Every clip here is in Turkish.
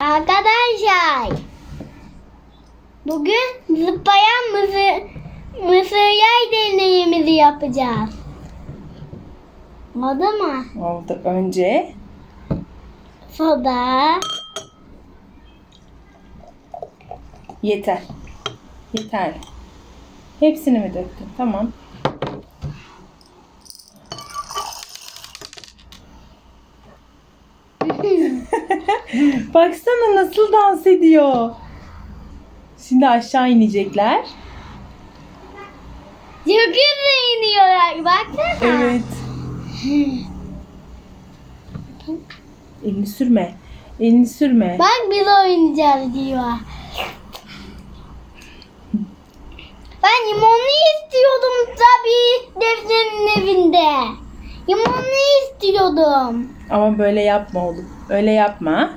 Arkadaşlar. Bugün zıplayan mısır, mısır yay deneyimizi yapacağız. Oldu mu? Oldu. Önce Soda. yeter. Yeter. Hepsini mi döktün? Tamam. Baksana nasıl dans ediyor. Şimdi aşağı inecekler. Hızlı iniyorlar. Baksana. Evet. Elini sürme. Elini sürme. Bak biz oynayacağız diyor. Ben limonlu istiyordum tabii defterin evinde. Limonlu istiyordum. Ama böyle yapma oğlum. Öyle yapma.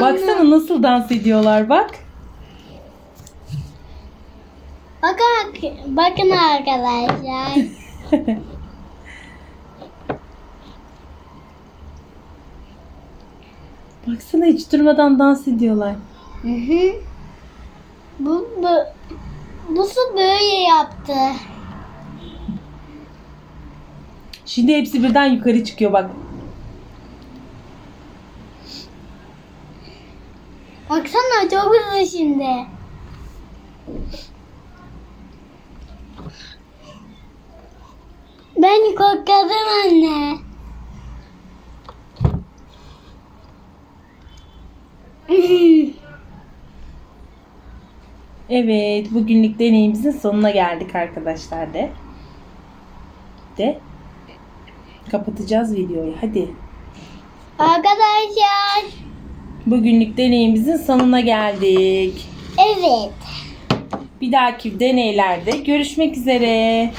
Baksana nasıl dans ediyorlar bak. Bakın, bakın arkadaşlar. Baksana hiç durmadan dans ediyorlar. Hı hı. Bu, bu, bu su böyle yaptı. Şimdi hepsi birden yukarı çıkıyor bak. Baksana çok hızlı şimdi. Ben korkarım anne. Evet, bugünlük deneyimizin sonuna geldik arkadaşlar de. De. Kapatacağız videoyu. Hadi. Arkadaşlar. Bugünlük deneyimizin sonuna geldik. Evet. Bir dahaki deneylerde görüşmek üzere.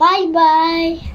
Bay bay.